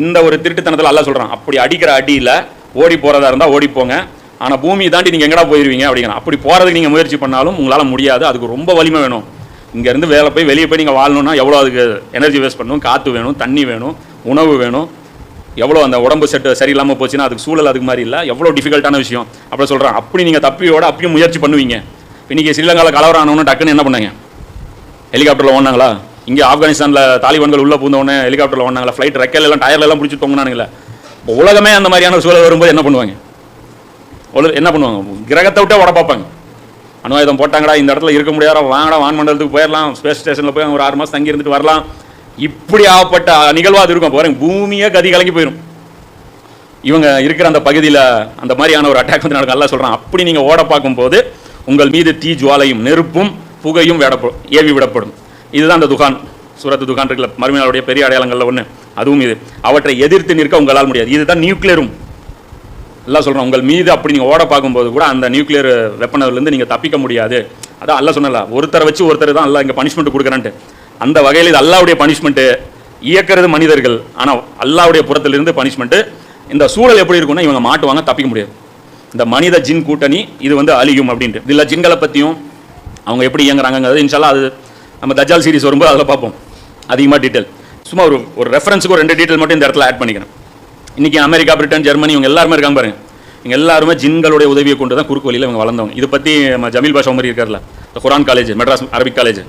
இந்த ஒரு திருட்டுத்தனத்தில் அல்ல சொல்கிறான் அப்படி அடிக்கிற அடியில் ஓடி போகிறதா இருந்தால் ஓடி போங்க. ஆனால் பூமியை தாண்டி நீங்கள் எங்கடா போயிருவீங்க? அப்படிங்கிற அப்படி போகிறதுக்கு நீங்கள் முயற்சி பண்ணாலும் உங்களால் முடியாது. அதுக்கு ரொம்ப வலிமை வேணும். இங்கேருந்து வேலை போய் வெளியே போய் நீங்கள் வாழணும்னா எவ்வளோ அதுக்கு எனர்ஜி வேஸ்ட் பண்ணணும்? காற்று வேணும் தண்ணி வேணும் உணவு வேணும். எவ்வளோ அந்த உடம்பு செட்டு சரியில்லாமல் போச்சுன்னா அதுக்கு சூழல் அதுக்கு மாதிரி இல்லை. எவ்வளோ டிஃபிகல்ட்டான விஷயம். அப்படி சொல்கிறான் அப்படி நீங்கள் தப்பியோட அப்பயும் முயற்சி பண்ணுவீங்க. இன்றைக்கி ஸ்ரீலங்காவில் கலவரம் ஆனவொன்னு டக்குன்னு என்ன பண்ணாங்க? ஹெலிகாப்டரில் ஓடினாங்களா? இங்கே ஆப்கானிஸ்தானில் தாலிபான்கள் உள்ளே பூந்தவொடனே ஹெலிகாப்டரில் ஓடினாங்களா ஃப்ளைட் ரெக்கையில எல்லாம் டயர்ல எல்லாம் பிடிச்சி தொங்கினானுங்களே. இப்போ உலகமே அந்த மாதிரியான சூழல் வரும்போது என்ன பண்ணுவாங்க? என்ன பண்ணுவாங்க? கிரகத்தை விட்டே உட பார்ப்பாங்க. அணு போட்டாங்கடா இந்த இடத்துல இருக்க முடியாதா வாங்கடா வான்மண்டலத்துக்கு போயிடலாம் ஸ்பேஸ் ஸ்டேஷனில் போய் ஒரு ஆறு மாதம் தங்கி இருந்துட்டு வரலாம். இப்படி ஆகப்பட்ட நிகழ்வாக அது இருக்கும். பாருங்க பூமியே கதி கலங்கி போயிடும் இவங்க இருக்கிற அந்த பகுதியில் அந்த மாதிரியான ஒரு அட்டாக் வந்து நடக்கும் நல்லா சொல்கிறான் அப்படி நீங்கள் ஓட பார்க்கும்போது உங்கள் மீது தீ ஜுவாலையும் நெருப்பும் புகையும் விடப்படும் ஏவி விடப்படும். இதுதான் அந்த துகான். சூரத்து துகான் இருக்குல்ல மறுமையாளுடைய பெரிய அடையாளங்களில் ஒன்று அதுவும் இது. அவற்றை எதிர்த்து நிற்க உங்களால் முடியாது. இதுதான் நியூக்ளியரும் எல்லாம் சொல்கிறோம் உங்கள் மீது அப்படி நீங்கள் ஓட பார்க்கும்போது கூட அந்த நியூக்ளியர் வெப்பனதுலேருந்து நீங்கள் தப்பிக்க முடியாது. அதான் அல்ல சொன்னல ஒருத்தரை வச்சு ஒருத்தர் தான் அல்ல இங்கே பனிஷ்மெண்ட் கொடுக்குறான்ட்டு. அந்த வகையில் இது அல்லாவுடைய பனிஷ்மெண்ட்டு இயக்கிறது மனிதர்கள். ஆனால் அல்லாவுடைய புறத்திலிருந்து பனிஷ்மெண்ட்டு இந்த சூழல் எப்படி இருக்கும்னா இவங்க மாட்டுவாங்க தப்பிக்க முடியாது. இந்த மனித ஜின் கூட்டணி இது வந்து அழியும் அப்படின்ட்டு. இதில் ஜின்களை பற்றியும் அவங்க எப்படி இயங்குறாங்கிறது இன்ஷால்லா அது நம்ம தஜால் சீரிஸ் வரும்போது அதில் பார்ப்போம். அதிகமாக டீட்டெயில் சும்மா ஒரு ஒரு ரெஃபரன்ஸுக்கு ஒரு ரெண்டு டீட்டெயில் மட்டும் இந்த இடத்துல ஆட் பண்ணிக்கிறேன் இன்றைக்கி அமெரிக்கா பிரிட்டன் ஜெர்மனி இவங்க எல்லாருமே இருக்காங்க பாருங்க. இவங்க எல்லாருமே ஜின்களுடைய உதவியை கொண்டு தான் குறுக்கு வழியில் இவங்க வளர்ந்தவங்க. இதை பற்றி நம்ம ஜமீல் பாஷா மாதிரி இருக்கார்ல இந்த Quran college Madras Arabic college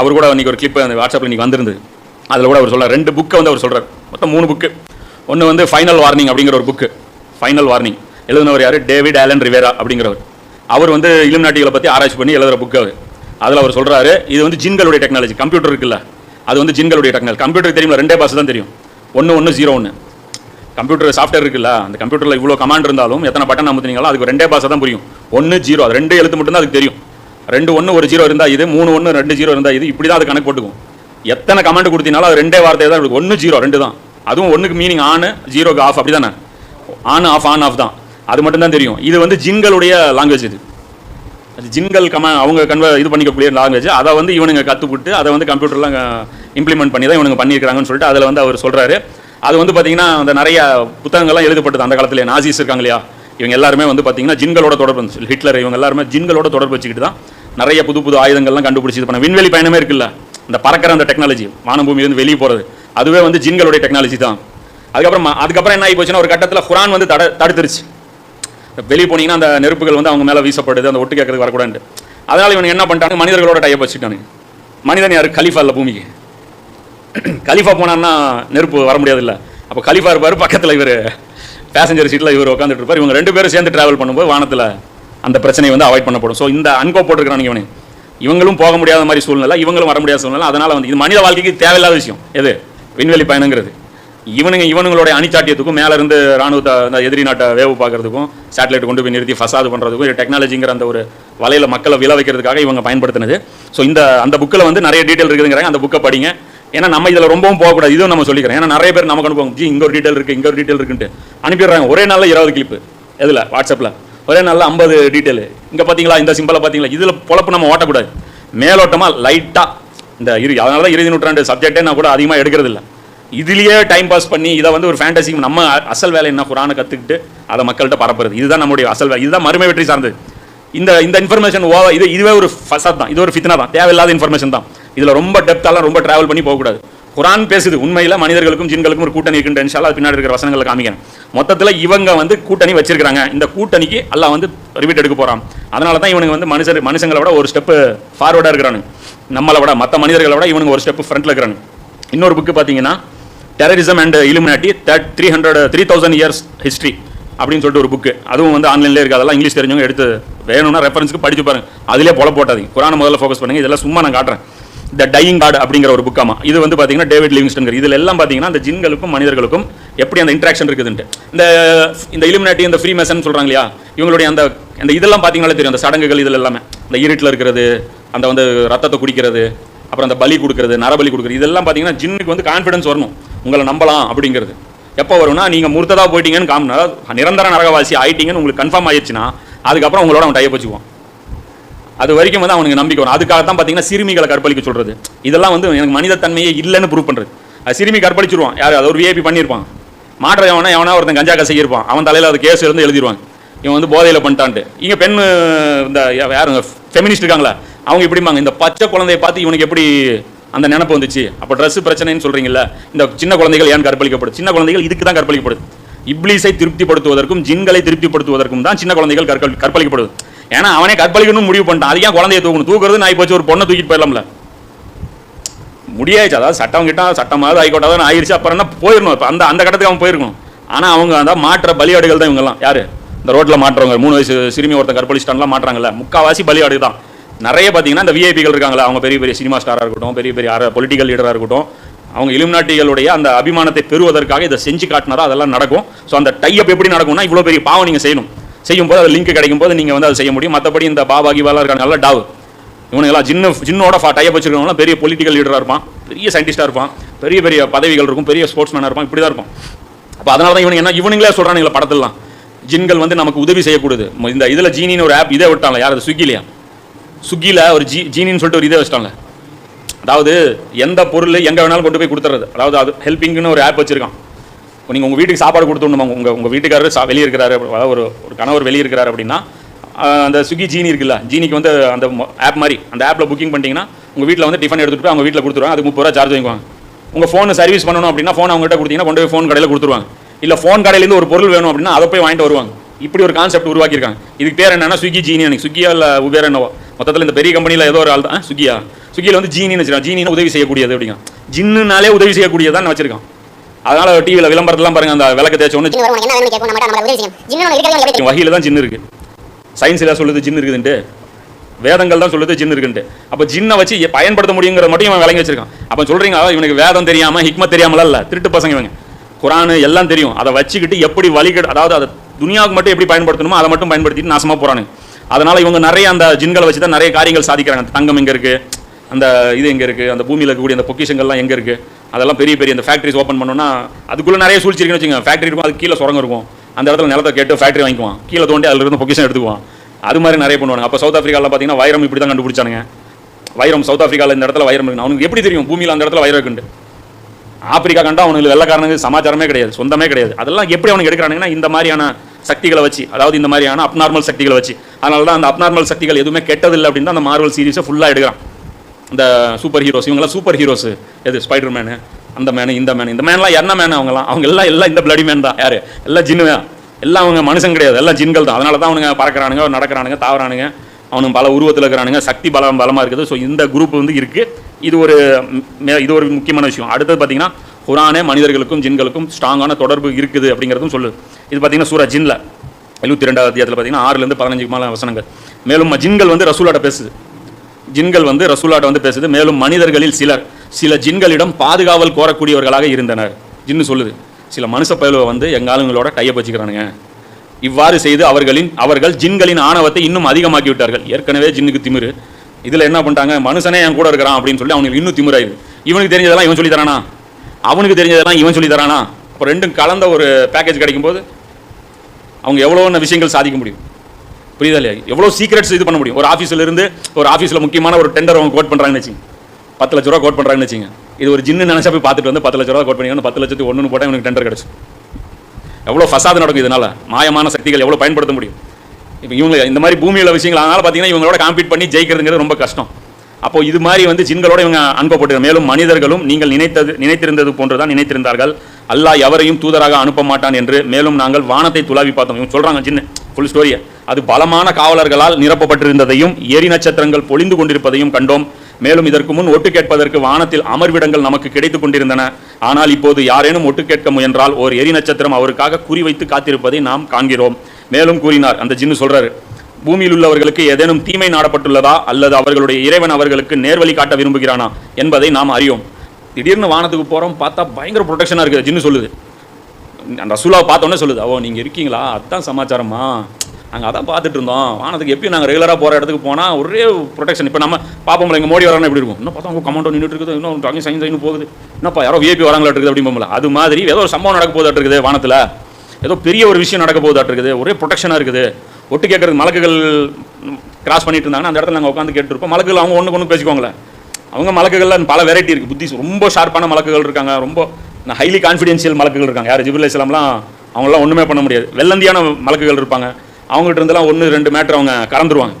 அவர் கூட அன்றைக்கி ஒரு கிளிப் அந்த வாட்ஸ்அப்பில் இன்னைக்கு வந்திருந்து அதில் கூட அவர் சொல்கிறார் ரெண்டு புக்கை வந்து அவர் சொல்கிறார் மொத்தம் மூணு புக்கு ஒன்று வந்து ஃபைனல் வார்னிங் அப்படிங்கிற ஒரு புக்கு ஃபைனல் வார்னிங் எழுதினவர் யார்? டேவிட் ஆலன் ரிவேரா அப்படிங்கிறவர். அவர் வந்து இலுமினாட்டிகளை பற்றி ஆராய்ச்சி பண்ணி எழுதுகிற புக்கு அவர். அதில் அவர் சொல்கிறாரு இது வந்து ஜின்களுடைய டெக்னாலஜி கம்ப்யூட்டர் இருக்குல்ல அது வந்து ஜின்களுடைய டெக்னாலஜி கம்ப்யூட்டருக்கு தெரியுமா ரெண்டே பாஸ் தான் தெரியும். ஒன்று ஒன்று ஜீரோ ஒன்று கம்ப்யூட்டர் சாஃப்ட்வேர் இருக்குல்ல அந்த கம்ப்யூட்டரில் இவ்வளோ கமாண்ட் இருந்தாலும் எத்தனை பட்டன் அமுத்துனீங்களோ அதுக்கு ரெண்டே பாஸ் தான் புரியும். ஒன்று ஜீரோ அது ரெண்டு எழுத்து மட்டும் தான் அதுக்கு தெரியும். ரெண்டு ஒன்று ஒரு ஜீரோ இருந்தால் இது மூணு ஒன்று ரெண்டு ஜீரோ இருந்தால் இது இப்படி தான் அது கணக்கு போட்டுக்கும். எத்தனை கமாண்ட் கொடுத்தீங்கனாலும் அது ரெண்டே வார்த்தை தான் இருக்கும் ஒன்று ஜீரோ ரெண்டு தான். அதுவும் ஒன்றுக்கு மீனிங் ஆன் ஜீரோக்கு ஆஃப் அப்படி தானே ஆன் ஆஃப் ஆன் ஆஃப் தான். அது மட்டும் தான் தெரியும். இது வந்து ஜின்களுடைய லாங்குவேஜ் இது. அது ஜின்கள் கம அவங்க கன்வர் இது பண்ணிக்கக்கூடிய லாங்குவேஜ் அதை வந்து இவனுங்க கற்றுக்கிட்டு அதை வந்து கம்ப்யூட்டர்லாம் இம்ப்ளிமெண்ட் பண்ணி தான் இவனுங்க பண்ணியிருக்காங்கன்னு சொல்லிட்டு அதில் வந்து அவர் சொல்கிறாரு அது வந்து பார்த்தீங்கன்னா அந்த நிறைய புத்தகங்கள்லாம் எழுதப்பட்டது அந்த காலத்தில். நாசிஸ் இருக்காங்க இல்லையா? இவங்க எல்லாருமே வந்து பார்த்தீங்கன்னா ஜின்களோட தொடர்பு ஹிட்லர் இவங்க எல்லாருமே ஜின்களோட தொடர்பு வச்சுக்கிட்டு தான் நிறைய புது புது ஆயுதங்கள்லாம் கண்டுபிடிச்சி இது பண்ண விண்வெளி பயணமே இருக்குல்ல? இந்த பறக்கிற அந்த டெக்னாலஜி வானபூமியிலேருந்து வெளியே போகிறது அதுவே வந்து ஜின்களுடைய டெக்னாலஜி தான். அதுக்கப்புறம் அதுக்கப்புறம் என்ன ஆகி போச்சுன்னா ஒரு கட்டத்தில் குரான் வந்து தட தடுத்துருச்சு. வெளியே போனீங்கன்னா அந்த நெருப்புகள் வந்து அவங்க மேலே வீசப்படுது அந்த ஒட்டு கேட்கறதுக்கு வரக்கூடாது அதனால் இவன் என்ன பண்ணிட்டாங்க மனிதர்களோட டைப் வச்சுட்டானுங்க மனிதன் யார்? கலிஃபா இல்லை பூமிக்கு. கலிஃபா போனான்னா நெருப்பு வர முடியாது இல்லை அப்போ கலிஃபா இருப்பார் பக்கத்தில் இவர். பேசஞ்சர் சீட்டில் இவர் உட்காந்துட்டு இருப்பார். இவங்க ரெண்டு பேரும் சேர்ந்து டிராவல் பண்ணும்போது வானத்தில் அந்த பிரச்சனையை வந்து அவாய்ட் பண்ணப்படும். ஸோ இந்த அன்கோ போட்டிருக்கிறானுங்க இவனு. இவங்களும் போக முடியாத மாதிரி சூழ்நிலை இவங்களும் வர முடியாத சூழ்நிலை. அதனால் வந்து இது மனித வாழ்க்கைக்கு தேவையில்லாத விஷயம். எது? விண்வெளி பயணங்கிறது. இவனுங்க இவனுங்களுடைய அணிச்சாட்டியத்துக்கும் மேலே இருந்து ராணுவத்தை அந்த எதிரி நாட்டை வேவு பார்க்கறதுக்கும் சேட்டலைட் கொண்டு போய் நிறுத்தி ஃபசாது பண்ணுறதுக்கும் டெக்னாலஜிங்கிற அந்த ஒரு வலையில் மக்களை விழ வைக்கிறதுக்காக இவங்க பயன்படுத்தினது. ஸோ இந்த அந்த புக்கில் வந்து நிறைய டீட்டெயில் இருக்குதுங்கிறாங்க. அந்த புக்கை படிங்க. ஏன்னா நம்ம இதில் ரொம்பவும் போகக்கூடாது. இதுவும் நம்ம சொல்லிக்கிறேன் ஏன்னா நிறைய பேர் நமக்கு அனுப்புவாங்க. ஜி இங்கே ஒரு டீட்டெயில் இருக்குது இங்கே ஒரு டீட்டெயில் இருக்குன்ட்டு. அனுப்பிடுறாங்க. ஒரே நாளில் இருபது கிளிப்பு எதில்? வாட்ஸ்அப்பில் ஒரே நாளில் ஐம்பது டீட்டெயில் இங்கே பார்த்தீங்களா இந்த சிம்பிளை பார்த்தீங்களா இதில் பொழப்பு நம்ம ஓட்டக்கூடாது. மேலோட்டமாக லைட்டாக இந்த இரு அதனால தான் இறுதி நூற்றாண்டு சப்ஜெக்டே நான் கூட அதிகமாக எடுக்கிறது இல்லை இதுலேயே டைம் பாஸ் பண்ணி இதை வந்து ஒரு ஃபேண்டசி நம்ம அசல் வேலை என்ன? குரானை கற்றுக்கிட்டு அதை மக்கள்கிட்ட பரப்புறது. இதுதான் நம்முடைய அசல் வேலை. இதுதான் மறுமை வெற்றி சார்ந்தது இந்த இந்த இன்ஃபர்மேஷன் ஓவா இது இதுவே ஒரு ஃபசாத் தான். இது ஒரு ஃபித்னா தான். தேவையில்லாத இன்ஃபர்மேஷன் தான். இதில் ரொம்ப டெப்த்தாலாம் ரொம்ப டிராவல் பண்ணி போகக்கூடாது. குரான் பேசுது. உண்மையில் மனிதர்களுக்கும் ஜின்களுக்கும் ஒரு கூட்டணி இருக்குன்ற இன்ஷால்லா அது பின்னாடி இருக்கிற வசனங்களை காமிக்கிறேன். மொத்தத்தில் இவங்க வந்து கூட்டணி வச்சிருக்கிறாங்க. இந்த கூட்டணிக்கு எல்லாம் வந்து ரிவீட் எடுக்க போகிறான் அதனால தான் இவனுங்க வந்து மனுஷர் மனுஷங்களை விட ஒரு ஸ்டெப்பு ஃபார்வர்டாக இருக்கிறானு நம்மளை விட மற்ற மனிதர்களை விட இவனுங்க ஒரு ஸ்டெப் ஃப்ரண்ட்ல இருக்கிறானு இன்னொரு புக்கு பார்த்தீங்கன்னா terrorism and Illuminati third three hundred three thousand years history அப்படின்னு சொல்லிட்டு ஒரு புக்கு அதுவும் வந்து ஆன்லைன்லேயே இருக்குது அதெல்லாம் இங்கிலீஷ் தெரிஞ்சவங்க எடுத்து வேணும்னா ரெஃபரன்ஸ்க்கு படிச்சு பாருங்க. அதிலே பொல போட்டாதீங்க. குரானை முதல்ல ஃபோக்கஸ் பண்ணுங்க. இதெல்லாம் சும்மா நான் காட்டுறேன். த டையிங் கார்டு அப்படிங்கிற ஒரு புக்காமா இது வந்து பார்த்தீங்கன்னா டேவிட் லிவிங்ஸ்டன்கர் இதில் எல்லாம் பார்த்தீங்கன்னா அந்த ஜின்களுக்கும் மனிதர்களுக்கும் எப்படி அந்த இன்ட்ராக்ஷன் இருக்குதுன்ட்டு. இந்த இந்த இலுமினாட்டி இந்த ஃப்ரீ மெசன் சொல்கிறாங்க இல்லையா? இவங்களுடைய அந்த அந்த இதெல்லாம் பார்த்தீங்கன்னாலே தெரியும். அந்த சடங்குகள் இதில் எல்லாமே இந்த இருட்டில் இருக்கிறது அந்த வந்து ரத்தத்தை குடிக்கிறது அப்புறம் அந்த பலி கொடுக்குறது நரபலி கொடுக்குறது இதெல்லாம் பார்த்தீங்கன்னா ஜின்னுக்கு வந்து கான்ஃபிடன்ஸ் வரணும். உங்களை நம்பலாம் அப்படிங்கிறது. எப்போ வரும்னா நீங்கள் முர்த்ததா போயிட்டீங்கன்னு காமினா நிரந்தர நரகவாசி ஆயிட்டீங்கன்னு உங்களுக்கு கன்ஃபார்ம் ஆயிடுச்சுன்னா அதுக்கப்புறம் உங்களோட அவன் டைப் வச்சுக்குவான். அது வரைக்கும் வந்து அவனுக்கு நம்பிக்கை வரும். அதுக்காக தான் பார்த்தீங்கன்னா சிறுமிகளை கற்பழிக்க சொல்றது. இதெல்லாம் வந்து எனக்கு மனித தன்மையே இல்லைன்னு ப்ரூவ் பண்ணுறது அது சிறுமி கற்பழிச்சிருவான். யார் அது ஒரு விஐபி பண்ணியிருப்பான். மாற்ற எவனா எவனா ஒருத்தன் கஞ்சா கசை இருப்பான் அவன் தலையில் அது கேஸ் இருந்து எழுதிருவாங்க இவன் வந்து போதையில் பண்ணிட்டான்ட்டு. இங்கே பெண் இந்த யாருங்க ஃபெமினிஸ்ட் இருக்காங்களா அவங்க எப்படிமாங்க இந்த பச்சை குழந்தைய பார்த்து இவனுக்கு எப்படி அந்த நினப்பு வந்துச்சு? அப்போ ட்ரெஸ் பிரச்சனைன்னு சொல்கிறீங்கல்ல இந்த சின்ன குழந்தைகள் ஏன் கற்பழிக்கப்படுது? சின்ன குழந்தைகள் இதுக்கு தான் கற்பழிக்கப்படுது. இப்ளீஸை திருப்திப்படுத்துவதற்கும் ஜின்களை திருப்திப்படுத்துவதற்கும் தான் சின்ன குழந்தைகள் கற்கல் கற்பழிக்கப்படுது. ஏன்னா அவனே கற்பழிக்கணும்னு முடிவு பண்ணிட்டான். அது ஏன் குழந்தைய தூக்கணும். தூக்குறது நான் போச்சு ஒரு பொண்ணை தூக்கிட்டு போயிடலாம்ல. முடியாச்சு. அதாவது சட்டம் கிட்ட சட்டமாவது ஹைகோர்ட்டாவது ஆயிடுச்சு அப்புறம் என்ன போயிடணும்? இப்போ அந்த அந்த கட்டத்துக்கு அவன் போயிருக்கணும். ஆனால் அவங்க அந்த மாற்ற பலியாடுகள் தான் இவங்கெல்லாம். யாரு? இந்த ரோட்டில் மாட்டுறவங்க மூணு வயசு சிறுமி ஒருத்தன் கற்பழிச்சிட்டான்லாம் மாட்டுறாங்கல்ல முக்காவாசி பலியாடு தான் நிறைய பார்த்தீங்கன்னா இந்த விஐபிகள் இருக்காங்களா அவங்க பெரிய பெரிய சினிமா ஸ்டாராக இருக்கட்டும் பெரிய பெரிய பொலிட்டிக்கல் லீடராக இருக்கட்டும் அவங்க இலுமினாட்டிகளுடைய அந்த அபிமானத்தை பெறுவதற்காக இதை செஞ்சு காட்டினா அதெல்லாம் நடக்கும். ஸோ அந்த டைப் எப்படி நடக்கும்னா இவ்வளோ பெரிய பாவம் நீங்கள் செய்யணும். செய்யும் போது அது லிங்க் கிடைக்கும் போது நீங்கள் வந்து அதை செய்ய முடியும். மற்றபடி இந்த பாபா கிவாலாம் இருக்காங்க டாவ். இவனுங்கெல்லாம் ஜின்னு ஜின்னோட ஃபா டைப் வச்சுருக்கவங்களாம் பெரிய பொலிட்டிக்கல் லீடராக இருப்பான் பெரிய சயின்டிஸ்டாக இருப்பான் பெரிய பெரிய பதவிகள் இருக்கும் பெரிய ஸ்போர்ட்ஸ் மேனாக இருப்பான் இப்படி தான் இருக்கும். அப்போ அதனால தான் இவனுங்க என்ன இவனுங்களே சொல்கிறானுங்களா படத்துலாம் ஜின்கள் வந்து நமக்கு உதவி செய்யக்கூடாது. இந்த இதில் ஜீனின்னு ஒரு ஆப் இதை விட்டாங்களா யார் அது ஸ்விக்கிலையா? ஸ்விக்கியில் ஒரு ஜீ ஜீனின்னு சொல்லிட்டு ஒரு இதை வச்சிட்டாங்க அதாவது எந்த பொருள் எங்கே வேணாலும் கொண்டு போய் கொடுத்துறது. அதாவது அது ஹெல்பிங்னு ஒரு ஆப் வச்சிருக்கான். இப்போ நீங்கள் உங்கள் வீட்டுக்கு சாப்பாடு கொடுத்துடணுமா உங்கள் உங்கள் வீட்டுக்காரர் சா வெளியே இருக்கிறாரு அதாவது ஒரு ஒரு கணவர் வெளியே இருக்கிறாரு அப்படின்னா அந்த ஸ்விக்கி ஜீனி இருக்குல்ல ஜீனிக்கு வந்து அந்த ஆப் மாதிரி அந்த ஆப்பில் புக்கிங் பண்ணிட்டீங்கன்னா உங்கள் வீட்டில் வந்து டிஃபன் எடுத்துகிட்டு போய் அவங்க வீட்டில் கொடுத்துருவாங்க. அதுக்கு முப்பது ரூபா சார்ஜ் வாங்குவாங்க உங்கள் ஃபோன் சர்வீஸ் பண்ணணும் அப்படின்னா ஃபோன் அவங்ககிட்ட கொடுத்தீங்கன்னா கொண்டு போய் ஃபோன் கடையில் கொடுத்துருவாங்க. இல்லை ஃபோன் கடையிலேருந்து ஒரு பொருள் வேணும் அப்படின்னா அதை போய் வாங்கிட்டு வருவாங்க. இப்படி ஒரு கான்செப்ட் உருவாக்கியிருக்காங்க. இதுக்கு பேர் என்னன்னா ஸ்விக்கி ஜீனி எனக்கு ஸ்விக்கியா இல்லை உபேர் என்னவோ. மொத்தத்தில் இந்த பெரிய கம்பெனியில் ஏதோ ஒரு ஆள் தான் ஸ்விக்கியா ஸ்விக்கியில் வந்து ஜீனின்னு வச்சிருக்கான். ஜீனின்னு உதவி செய்யக்கூடியது அப்படிங்க ஜின்னுனாலே உதவி செய்யக்கூடியதான் வச்சிருக்கான். அதனால டிவியில் விளம்பரத்தெல்லாம் பாருங்க அந்த விளக்கு தேய்ச்ச ஒன்று ஜின்னு ஜின்னு வகையில் தான் ஜின்னு இருக்கு. சயின்ஸ் எல்லாம் சொல்லுது ஜின் இருக்குதுன்ட்டு. வேதங்கள் தான் சொல்லுது ஜின் இருக்குன்ட்டு. அப்போ ஜின்னை வச்சு பயன்படுத்த முடியுங்கிறத மட்டும் இவன் விளங்கி வச்சிருக்கான். அப்போ சொல்றீங்க அதாவது இவனுக்கு வேதம் தெரியாம ஹிக்மத் தெரியாமலாம் இல்ல. திருட்டு பசங்க இவங்க. குரானு எல்லாம் தெரியும். அதை வச்சுக்கிட்டு எப்படி வழிகட் அதாவது அதை துனியாவுக்கு மட்டும் எப்படி பயன்படுத்தணுமோ அதை மட்டும் பயன்படுத்திட்டு நாசமா போறானுங்க. அதனால் இவங்க நிறைய அந்த ஜின்களை வச்சு தான் நிறைய காரியங்கள் சாதிக்கிறாங்க. தங்கம் எங்கே இருக்குது அந்த இது எங்கே இருக்குது அந்த பூமியில் இருக்கக்கூடிய அந்த பொக்கிஷங்கள்லாம் எங்கே இருக்குது அதெல்லாம் பெரிய பெரிய அந்த ஃபேக்ட்ரிஸ் ஓப்பன் பண்ணோன்னா அதுக்குள்ளே நிறைய சூழ்ச்சிருக்குன்னு வச்சுங்க ஃபேக்ட்ரி இருக்கும் அது கீழே சுரங்க இருக்கும். அந்த இடத்துல நிலத்தை கேட்டு ஃபேக்ட்ரி வாங்கிக்குவான். கீழே தோண்டி அதில் இருந்து பொக்கிஷன் எடுத்துக்குவான். அது மாதிரி நிறைய பண்ணுவாங்க அப்போ சவுத் ஆஃப்ரிக்காவில் பார்த்தீங்கன்னா வைரம் இப்படி தான் கண்டுபிடிச்சானுங்க. வைரம் சவுத் ஆஃப்ரிக்காவில் இந்த இடத்துல வைரம் இருக்கு. அவனுக்கு எப்படி தெரியும்? பூமியில் அந்த இடத்துல வைரம் இருக்குண்டு ஆப்பிரிக்கா கண்டா அவனுக்கு வெள்ளக்காரனுக்கு சமாச்சாரமே கிடையாது. சொந்தமே கிடையாது. அதெல்லாம் எப்படி அவனுக்கு எடுக்கிறானுங்கன்னா இந்த மாதிரியான சக்திகளை வச்சு அதாவது இந்த மாதிரியான அப்நார்மல் சக்திகளை வச்சு. அதனால தான் அந்த அப்நார்மல் சக்திகள் எதுவுமே கெட்டதில்லை அப்படின்னு தான் அந்த மார்வல் சீரிஸை ஃபுல்லாக எடுக்கிறான். இந்த சூப்பர் ஹீரோஸ் இவங்கெல்லாம் சூப்பர் ஹீரோஸ் எது ஸ்பைடர் மேனு அந்த மேனு இந்த மேனு இந்த மேன்லாம் என்ன மேனு அவங்கலாம் அவங்க எல்லாம் எல்லாம் இந்த பிளடி மேன் தான். யார்? எல்லாம் ஜின்னு தான். எல்லாம் அவங்க மனுஷன் கிடையாது. எல்லாம் ஜின்கள் தான். அதனால தான் அவனுங்க பறக்கிறானுங்க நடக்கிறானுங்க தாவறானுங்க. அவனும் பல உருவத்தில் இருக்கிறானுங்க. சக்தி பலம் பலமாக இருக்குது. ஸோ இந்த குரூப் வந்து இருக்குது இது ஒரு மே- இது ஒரு முக்கியமான விஷயம். அடுத்தது பார்த்தீங்கன்னா குரானே மனிதர்களுக்கும் ஜின்களுக்கும் ஸ்ட்ராங்கான தொடர்பு இருக்குது அப்படிங்கிறதும் சொல்லுது. இது பார்த்தீங்கன்னா சூரா ஜின்ல எழுபத்தி ரெண்டாவது அத்தியாயத்தில் பார்த்தீங்கன்னா ஆறுலேருந்து பதினஞ்சு மேலே வசனங்கள். மேலும் ஜின்கள் வந்து ரசூலாட்ட பேசுது. ஜின்கள் வந்து ரசூலாட்ட வந்து பேசுது. மேலும் மனிதர்களில் சிலர் சில ஜின்களிடம் பாதுகாவல் கோரக்கூடியவர்களாக இருந்தனர். ஜின்னு சொல்லுது சில மனுஷ பயலுவை வந்து எங்க ஆளுங்களோட கையை வச்சுக்கிறானுங்க இவ்வாறு செய்து அவர்களின் அவர்கள் ஜின்களின் ஆணவத்தை இன்னும் அதிகமாக்கி விட்டார்கள் ஏற்கனவே ஜின்னுக்கு திமிரு. இதில் என்ன பண்ணிட்டாங்க? மனுஷனே என் கூட இருக்கிறான் அப்படின்னு சொல்லி அவனுக்கு இன்னும் திமிராயுது. இவனுக்கு தெரிஞ்சதெல்லாம் இவன் சொல்லி தரானா? அவனுக்கு தெரிஞ்சதெல்லாம் இவன் சொல்லி தரானா? அப்போ ரெண்டும் கலந்த ஒரு பேக்கேஜ் கிடைக்கும்போது அவங்க எவ்வளோ விஷயங்கள் சாதிக்க முடியும்? புரியுதா இல்லையா? எவ்வளோ சீக்ரெட்ஸ் இது பண்ண முடியும்? ஒரு ஆஃபீஸில் இருந்து ஒரு ஆஃபீஸில் முக்கியமான ஒரு டெண்டர் அவங்க கோட் பண்ணுறாங்கன்னு வச்சுங்க. பத்து லட்ச ரூபா கோட் பண்ணுறாங்கன்னு வச்சுங்க. இது ஒரு ஜின்னு நினச்சா போய் பார்த்துட்டு வந்து பத்து லட்ச ரூபா கோட் பண்ணி பத்து லட்சத்துக்கு ஒன்று போட்டால் எனக்கு டெண்டர் கிடச்சி எவ்வளோ ஃபசாது நடக்கும் இதனால்? மாயமான சக்திகள் எவ்வளோ பயன்படுத்த முடியும்? இப்போ இவங்க இந்த மாதிரி பூமியில் விஷயங்கள் அதனால் பார்த்தீங்கன்னா இவங்களோட காம்பீட் பண்ணி ஜெயிக்கிறதுங்கிறது ரொம்ப கஷ்டம். அப்போ இது மாதிரி வந்து ஜின்களோட இவங்க அனுப்பப்பட்டு மேலும் மனிதர்களும் நீங்கள் நினைத்தது நினைத்திருந்தது போன்றுதான் நினைத்திருந்தார்கள். அல்லாஹ் எவரையும் தூதராக அனுப்ப மாட்டான் என்று மேலும் நாங்கள் வானத்தை துளாவி பார்த்தோம். இவங்க சொல்றாங்க ஜின்னு ஃபுல் ஸ்டோரியை அது பலமான காவலர்களால் நிரப்பப்பட்டிருந்ததையும் எரி நட்சத்திரங்கள் பொழிந்து கொண்டிருப்பதையும் கண்டோம். மேலும் இதற்கு முன் ஒட்டு கேட்பதற்கு வானத்தில் அமர்விடங்கள் நமக்கு கிடைத்துக் கொண்டிருந்தன. ஆனால் இப்போது யாரேனும் ஒட்டு கேட்க முயன்றால் ஓர் எரி நட்சத்திரம் அவருக்காக குறிவைத்து காத்திருப்பதை நாம் காண்கிறோம். மேலும் கூறினார் அந்த ஜின்னு சொல்றாரு பூமியில் உள்ளவர்களுக்கு ஏதேனும் தீமை நாடப்பட்டுள்ளதா அல்லது அவர்களுடைய இறைவன் அவர்களுக்கு நேர்வழி காட்ட விரும்புகிறானா என்பதை நாம் அறியோம். திடீர்னு வானத்துக்கு போகிறோம் பார்த்தா பயங்கர ப்ரொடெக்ஷனாக இருக்குது. ஜின்னு சொல்லுது. அந்த ரசூலாவை பார்த்தோன்னே சொல்லுது ஓ நீங்கள் இருக்கீங்களா? அதான் சமாச்சாரமா? நாங்கள் அதான் பார்த்துட்டு இருந்தோம். வானத்துக்கு எப்பயும் நாங்கள் ரெகுலராக போகிற இடத்துக்கு போனால் ஒரே ப்ரொடெக்ஷன் இப்போ நம்ம பார்ப்போம்ல எங்கள் மோடி வரானே எப்படி இருக்கும்? இன்னும் பார்த்தா அவங்க கமாண்டோ நின்றுட்டு இருக்குது. இன்னும் டாக்கிங் சைன் சைன் போகுது. என்னப்பா யாரோ விஐபி வராங்களா இருக்குது அப்படிம்போம்ல அது மாதிரி ஏதோ ஒரு சம்பவம் நடக்க போதாட்டு இருக்குது வானத்தில். ஏதோ பெரிய ஒரு விஷயம் நடக்க போதாட்டு இருக்குது. ஒரே ப்ரொடெக்ஷனாக இருக்குது. ஒட்டு கேட்குறது மலக்குகள் கிராஸ் பண்ணிட்டு இருந்தாங்கன்னா அந்த இடத்துல நாங்கள் உட்காந்து கேட்டுருப்போம் மலக்குகள் அவங்க ஒன்று ஒன்று பேசிக்கோங்களேன் அவங்க மலக்குகளில் பல வெரைட்டி இருக்குது புத்தி ரொம்ப ஷார்ப்பான மலக்குகள் இருக்காங்க. ரொம்ப ஹைலி கான்ஃபிடென்ஷியல் மலக்குகள் இருக்காங்க. யார் ஜிபுல் இஸ்லாம்லாம் அவங்களாம் ஒன்றுமே பண்ண முடியாது. வெள்ளந்தியான மலக்குகள் இருப்பாங்க. அவங்ககிட்ட இருந்தெல்லாம் ஒன்று ரெண்டு மேட்ரு அவங்க கறந்துருவாங்க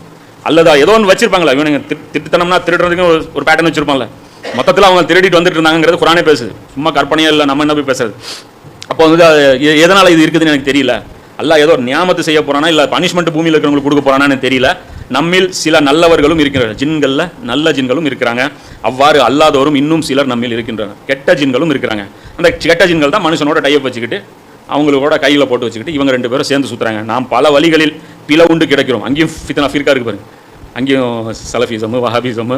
அல்லது ஏதோ ஒன்று வச்சிருப்பாங்களா. இவனுங்க திட்டுத்தனம்னா திருடுறதுக்கு ஒரு பேட்டர்ன் வச்சிருப்பாங்களே. மொத்தத்தில் அவங்க திருடிட்டு வந்துட்டு இருந்தாங்கிறது குரானே பேசுது. சும்மா கற்பனையே இல்லை. நம்ம என்ன போய் பேசுறது? அப்போ வந்து அது எ- இது இருக்குதுன்னு எனக்கு தெரியல. அல்லா ஏதோ ஒரு நியாமத்து செய்ய போறானா இல்லை பனிஷ்மெண்ட் பூமியில் இருக்கிறவங்களுக்கு கொடுக்க போறானான்னு தெரியல. நம்மில் சில நல்லவர்களும் இருக்கிறார்கள் ஜின்களில் நல்ல ஜின்களும் இருக்கிறாங்க. அவ்வாறு அல்லாதவரும் இன்னும் சிலர் நம்மில் இருக்கின்றனர். கெட்ட ஜின்களும் இருக்கிறாங்க. அந்த கெட்ட ஜின்கள் தான் மனுஷனோட டைப் வச்சுக்கிட்டு அவங்களோட கையில் போட்டு வச்சுக்கிட்டு இவங்க ரெண்டு பேரும் சேர்ந்து சுற்றுறாங்க நாம் பல வழிகளில் பிளவுண்டு கிடைக்கிறோம். அங்கேயும் ஃபித்னா ஃபிர்கா இருக்கு பாருங்க. அங்கேயும் சலஃபிசமு வஹாபிசமு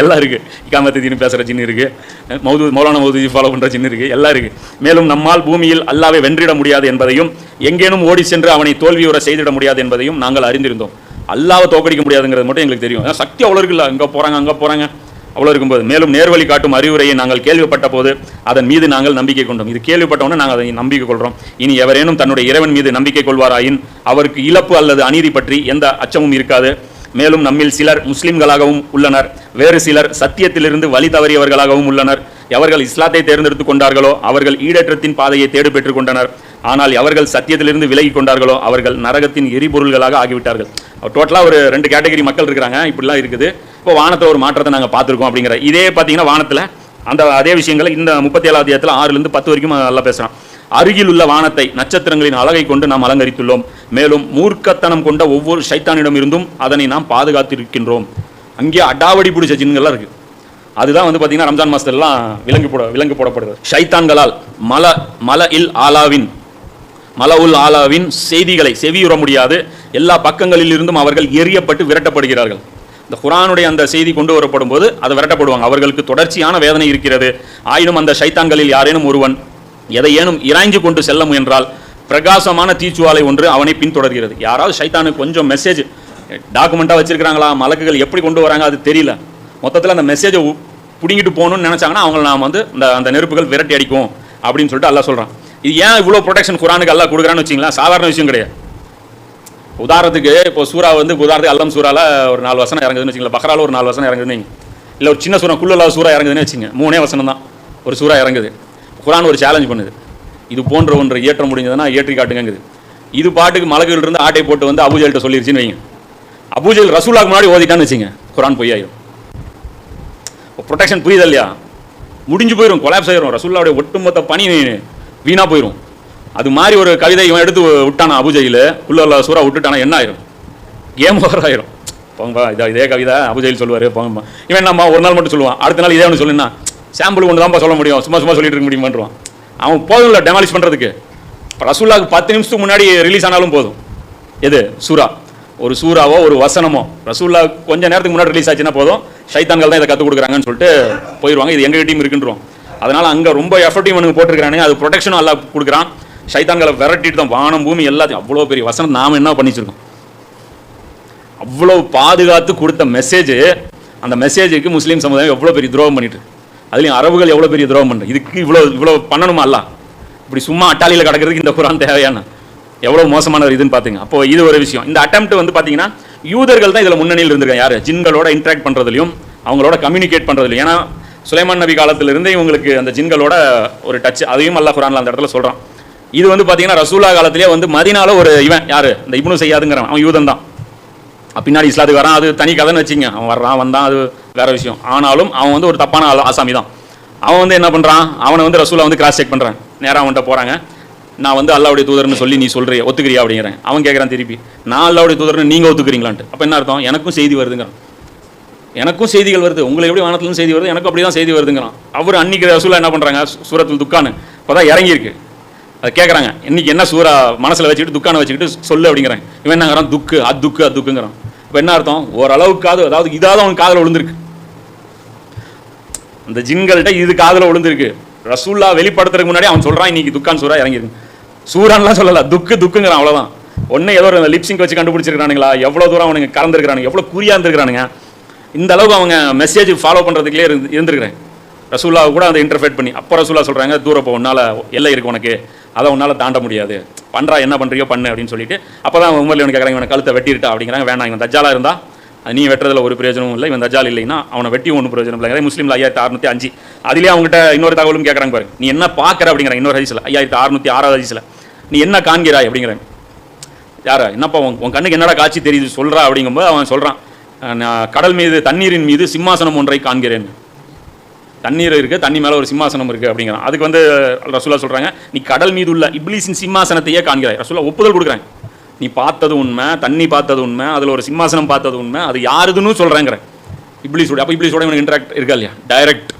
எல்லாம் இருக்குது இக்காமத்தின்னு பேசுகிற ஜின்னு இருக்குது மௌது மௌலான மௌதுஜி ஃபாலோ பண்ணுற ஜின்னு இருக்குது எல்லாம் இருக்குது மேலும் நம்மால் பூமியில் அல்லாவை வென்றிட முடியாது என்பதையும் எங்கேனும் ஓடி சென்று அவனை தோல்வியுற செய்திட முடியாது என்பதையும் நாங்கள் அறிந்திருந்தோம். அல்லாவை தோக்கடிக்க முடியாதுங்கிறது மட்டும் எங்களுக்கு தெரியும். சக்தி அவ்வளோ இருக்குல்ல. அங்கே போகிறாங்க அங்கே போகிறாங்க அவ்வளோ இருக்கும்போது. மேலும் நேர்வழி காட்டும் அறிவுரையை நாங்கள் கேள்விப்பட்ட போது அதன் மீது நாங்கள் நம்பிக்கை கொண்டோம். இது கேள்விப்பட்டவொன்னே நாங்கள் அதை நம்பிக்கை கொள்கிறோம் இனி எவரேனும் தன்னுடைய இறைவன் மீது நம்பிக்கை கொள்வாராயின் அவருக்கு இழப்பு அல்லது அநீதி பற்றி எந்த அச்சமும் இருக்காது. மேலும் நம்மில் சிலர் முஸ்லிம்களாகவும் உள்ளனர். வேறு சிலர் சத்தியத்திலிருந்து வழி தவறியவர்களாகவும் உள்ளனர். எவர்கள் இஸ்லாத்தை தேர்ந்தெடுத்து கொண்டார்களோ அவர்கள் ஈடேற்றத்தின் பாதையை தேடு பெற்றுக் கொண்டனர். ஆனால் எவர்கள் சத்தியத்திலிருந்து விலகி கொண்டார்களோ அவர்கள் நரகத்தின் எரிபொருள்களாக ஆகிவிட்டார்கள். டோட்டலாக ஒரு ரெண்டு கேட்டகரி மக்கள் இருக்கிறாங்க. இப்படிலாம் இருக்குது. இப்போ வானத்தில் ஒரு மாற்றத்தை நாங்கள் பார்த்துருக்கோம் அப்படிங்கிற இதே பார்த்தீங்கன்னா வானத்தில் அந்த அதே விஷயங்களை இந்த முப்பத்தி ஏழாவது அத்தியாயத்தில் ஆறுலேருந்து பத்து வரைக்கும் நல்லா பேசுகிறான் அருகில் உள்ள வானத்தை நட்சத்திரங்களின் அழகை கொண்டு நாம் அலங்கரித்துள்ளோம். மேலும் மூர்க்கத்தனம் கொண்ட ஒவ்வொரு சைத்தானிடம் இருந்தும் அதனை நாம் பாதுகாத்திருக்கின்றோம். அங்கே அடாவடி பிடிச்ச ஜின்கள்லாம் இருக்குது அதுதான் வந்து பார்த்தீங்கன்னா ரம்ஜான் மாதத்துலலாம் விலங்கு போட விலங்கு போடப்படுது. ஷைத்தான்களால் மல மல இல் ஆலாவின் மல உல் ஆலாவின் செய்திகளை செவியுற முடியாது. எல்லா பக்கங்களில் இருந்தும் அவர்கள் எரியப்பட்டு விரட்டப்படுகிறார்கள். இந்த குரானுடைய அந்த செய்தி கொண்டு வரப்படும் போது அதை விரட்டப்படுவாங்க. அவர்களுக்கு தொடர்ச்சியான வேதனை இருக்கிறது. ஆயினும் அந்த ஷைத்தான்களில் யாரேனும் ஒருவன் எதை ஏனும் இறாய்ஞ்சு கொண்டு செல்ல முயன்றால் பிரகாசமான தீச்சுவாலை ஒன்று அவனை பின்தொடர்கிறது. யாராவது சைத்தானுக்கு கொஞ்சம் மெசேஜ் டாக்குமெண்ட்டாக வச்சிருக்கிறாங்களா? மலக்குகள் எப்படி கொண்டு வராங்க? அது தெரியல. மொத்தத்தில் அந்த மெசேஜை பிடிங்கிட்டு போகணும்னு நினச்சாங்கன்னா அவங்கள நாம் வந்து இந்த அந்த நெருப்புகள் விரட்டி அடிக்கும் அப்படின்னு சொல்லிட்டு அல்லாஹ் சொல்கிறான் இது ஏன் இவ்வளோ ப்ரொடெக்ஷன் குரானுக்கு அல்லாஹ் கொடுக்குறான்னு வச்சிங்களா சாதாரண விஷயம் கிடையாது. உதாரணத்துக்கு இப்போ சூறா வந்து உதாரணத்துக்கு அல்லம் சூறால ஒரு நாலு வசனம் இறங்குதுன்னு வச்சுங்களேன் பக்ராவில் ஒரு நாலு வசனம் இறங்குதுன்னு இல்லை ஒரு சின்ன சூரா குள்ளலாத சூறா இறங்குதுன்னு வச்சுங்க. மூணே வசனம் தான் ஒரு சூறா இறங்குது. குரான் ஒரு சேலஞ்ச் பண்ணுது. இது போன்ற ஒன்று ஏற்ற முடிஞ்சதுன்னா ஏற்றி காட்டுங்கங்குது. இது பாட்டுக்கு மலகுகள் இருந்து ஆட்டை போட்டு வந்து அபூஜல்கிட்ட சொல்லிருச்சுன்னு வைங்க. அபூஜல் ரசூலாக்கு முன்னாடி ஓதிட்டான்னு வச்சுங்க. குரான் பொய்யாயிரும். ப்ரொடெக்ஷன் புரியுது இல்லையா? முடிஞ்சு போயிடும் கொலாப்ஸ் ஆயிரும். ரசூல்லாவுடைய ஒட்டுமொத்த பணி வீணாக போயிடும் அது மாதிரி ஒரு கவிதை இவன் எடுத்து விட்டானா அபுஜையில். உள்ள சூறா விட்டுட்டானா என்ன ஆயிரும்? கேம் ஓவர் ஆயிரும். போங்கப்பா இதா இதே கவிதை அபுஜெயில் சொல்லுவார் போங்கப்பா. இவன் நம்ம ஒரு நாள் மட்டும் சொல்லுவான் அடுத்த நாள் இதே ஒன்று சொல்லுன்னா சாம்பிள் ஒன்று தான்ப்பா சொல்ல முடியும் சும்மா சும்மா சொல்லிட்டு இருக்க முடியுமான்றான் அவன் போதும் இல்லை டெமாலிஷ் பண்ணுறதுக்கு ரசூல்லாவுக்கு பத்து நிமிஷத்துக்கு முன்னாடி ரிலீஸ் ஆனாலும் போதும். எது? சூரா ஒரு சூறாவோ ஒரு வசனமோ. ரசூல்லா கொஞ்சம் நேரத்துக்கு முன்னாடி ரிலீஸ் ஆச்சுன்னா போதும். சைத்தான்கள் தான் இதை கற்றுக் கொடுக்குறாங்கன்னு சொல்லிட்டு போயிடுவாங்க இது எங்கள் டீம் இருக்குன்றோம் அதனால் அங்கே ரொம்ப எஃபர்ட்டையும் இவனுக்கு போட்டிருக்கிறானே அது ப்ரொடெக்ஷனும் எல்லாம் கொடுக்குறான். ஷைத்தான்களை விரட்டிட்டு தான் வானம் பூமி எல்லாத்தையும் அவ்வளோ பெரிய வசனம் நாம் என்ன பண்ணிச்சிருக்கோம்? அவ்வளோ பாதுகாத்து கொடுத்த மெசேஜ் அந்த மெசேஜுக்கு முஸ்லீம் சமுதாயம் எவ்வளோ பெரிய துரோகம் பண்ணிட்டு அதுலேயும் அதுலயும் அரபுகள் எவ்வளோ பெரிய துரோகம் பண்ணுறது இதுக்கு இவ்வளோ இவ்வளோ பண்ணணுமா அல்ல? இப்படி சும்மா அட்டாளியில் கிடக்கிறதுக்கு இந்த குரான் தேவையான? எவ்வளோ மோசமான ஒரு இதுன்னு பார்த்துங்க அப்போ இது ஒரு விஷயம். இந்த அட்டம்ப்ட் வந்து பார்த்தீங்கன்னா யூதர்கள் தான் இதில் முன்னணியில் இருந்திருக்காங்க. யார்? ஜின்களோட இன்ட்ராக்ட் பண்ணுறதுலையும் அவங்களோட கம்யூனிகேட் பண்ணுறதுலையும் ஏன்னா சுலைமான் நபி காலத்திலிருந்து இவங்களுக்கு அந்த ஜின்களோட ஒரு டச் அதையும் அல்லா குரான்ல அந்த இடத்துல சொல்கிறான் இது வந்து பார்த்தீங்கன்னா ரசூலா காலத்திலே வந்து மதினால ஒரு இவன் யார்? இந்த இப்னு செய்யாதுங்கிறவன் அவன் யூதன் தான். பின்னாடி இஸ்லாத்துக்கு வரான். அது தனி கதைன்னு வச்சுங்க. அவன் வர்றான் வந்தான் அது வேற விஷயம். ஆனாலும் அவன் வந்து ஒரு தப்பான ஆள் ஆசாமி தான். அவன் வந்து என்ன பண்ணுறான் அவனை வந்து ரசூலா வந்து கிராஸ் செக் பண்ணுறான் நேராக அவன்கிட்ட போகிறாங்க நான் வந்து அல்லாவுடைய தூதர்னு சொல்லி நீ சொல்கிறிய ஒத்துக்கிறியா அப்படிங்கிறேன். அவன் கேட்குறான் திருப்பி. நான் அல்லாவுடைய தூதர்னு நீங்கள் ஒத்துக்கிறீங்களான்ட்டு. அப்போ என்ன அர்த்தம்? எனக்கும் செய்தி வருதுங்கிறான். எனக்கும் செய்திகள் வருது. உங்களை எப்படி வானத்துலேருந்து செய்தி வருது? எனக்கும் அப்படி தான் செய்தி வருதுங்கிறான். அவர் அன்னைக்கு ரசூலா என்ன பண்ணுறாங்க சூரத்தில் துக்கானு இப்போ தான் இறங்கியிருக்கு. அதை கேட்குறாங்க இன்னைக்கு என்ன சூறா மனசில் வச்சுக்கிட்டு துக்கான வச்சுக்கிட்டு சொல்லு அப்படிங்கிறாங்க. இவன் என்னங்கிறான் துக்கு அது துக்கு அது துக்குங்கிறான். இப்போ என்ன அர்த்தம்? ஓரளவுக்காவது அதாவது இதாவது அவன் காதில் விழுந்திருக்கு. அந்த ஜின்கள்கிட்ட இது காதில் விழுந்திருக்கு. ரசூல்லா வெளிப்படுத்துறதுக்கு முன்னாடி அவன் சொல்கிறான் இன்னைக்கு துக்கான் சூறா இறங்கிருக்கு. சூறான்லாம் சொல்லல. துக்கு துக்குங்கிறான் அவ்வளோதான் ஒன்று ஏதோ ஒரு லிப்ஸிங் வச்சு கண்டுபிடிச்சிருக்கானுங்களா எவ்வளோ தூரம் அவனுங்க கலந்துருக்கிறானுங்க எவ்வளோ குறியாக இருந்திருக்கிறானுங்க? இந்த அளவுக்கு அவங்க மெசேஜ் ஃபாலோ பண்ணுறதுக்குள்ளே இருந்து இருந்திருக்கிறேன். ரசூல்லாவை கூட அதை இன்டர்ஃபேட் பண்ணி அப்போ ரசூல்லா சொல்கிறாங்க தூரம் போ உன்னால் எல்லை இருக்கு உனக்கு. அதை உன்னால் தாண்ட முடியாது. பண்றா என்ன பண்ணுறியோ பண்ணு அப்படின்னு சொல்லிட்டு அப்போ தான் உமர்ல இவன் கேட்குறாங்க இவனை கழுத்தை வெட்டிட்டா அப்படிங்கிறாங்க. வேணாம் இவன் தஜாலாக இருந்தால் நீ வெட்டுறதுல ஒரு பிரயோஜனமும் இல்லை இவன் தஜால் இல்லைன்னா அவனை வெட்டி ஒன்றும் பிரயோஜனம் இல்லைங்கிற முஸ்லீமில் ஐயாயிரத்தி அறுநூத்தி அஞ்சு. அதிலேயே அவங்ககிட்ட இன்னொரு தகவலும் கேட்குறாங்க பாருங்க நீ என்ன பார்க்குற அப்படிங்கிற இன்னொரு ஹதீஸில் ஐயாயிரத்தி அறுநூத்தி ஆறாவது ஹதீஸில். நீ என்ன காண்கிறாய் அப்படிங்கிறாங்க யாரா? என்னப்பா உன் உன் கண்ணுக்கு என்னடா காட்சி தெரியுது சொல்கிறா அப்படிங்கும்போது அவன் சொல்கிறான் நான் கடல் மீது தண்ணீரின் மீது சிம்மாசனம் ஒன்றை காண்கிறேன். தண்ணீர் இருக்கு தண்ணி மேலே ஒரு சிம்மாசனம் இருக்கு அப்படிங்கிறான். அதுக்கு வந்து ரசூலா சொல்றாங்க நீ கடல் மீது உள்ள இப்ளீஸின் சிம்மாசனத்தையே காண்கிறாய். ரசூலா ஒப்புதல் கொடுக்குறாங்க. நீ பார்த்தது உண்மை தண்ணி பார்த்தது உண்மை அதில் ஒரு சிம்மாசனம் பார்த்தது உண்மை அது யாருதுன்னு சொல்றேங்கிற இப்ளீஸோட அப்போ இப்ளீஸோட இவனுக்கு இன்டராக்ட் இருக்கா இல்லையா? டைரக்ட்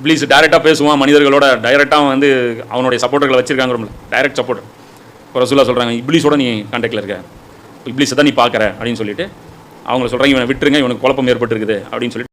இப்ளீஸ் டைரெக்டாக பேசுவான் மனிதர்களோட டைரெக்டாக வந்து அவனுடைய சப்போர்ட்டர்களை வச்சிருக்காங்க டைரக்ட் சப்போர்ட் இப்போ ரசூலா சொல்கிறாங்க இப்ளீஸோட நீ கான்டாக்டில் இருக்க. இப்ளீஸை தான் நீ பார்க்குற அப்படின்னு சொல்லிட்டு அவங்கள சொல்கிறாங்க இவனை விட்டுருங்க இவனுக்கு குழப்பம் ஏற்பட்டுருக்குது அப்படின்னு சொல்லிட்டு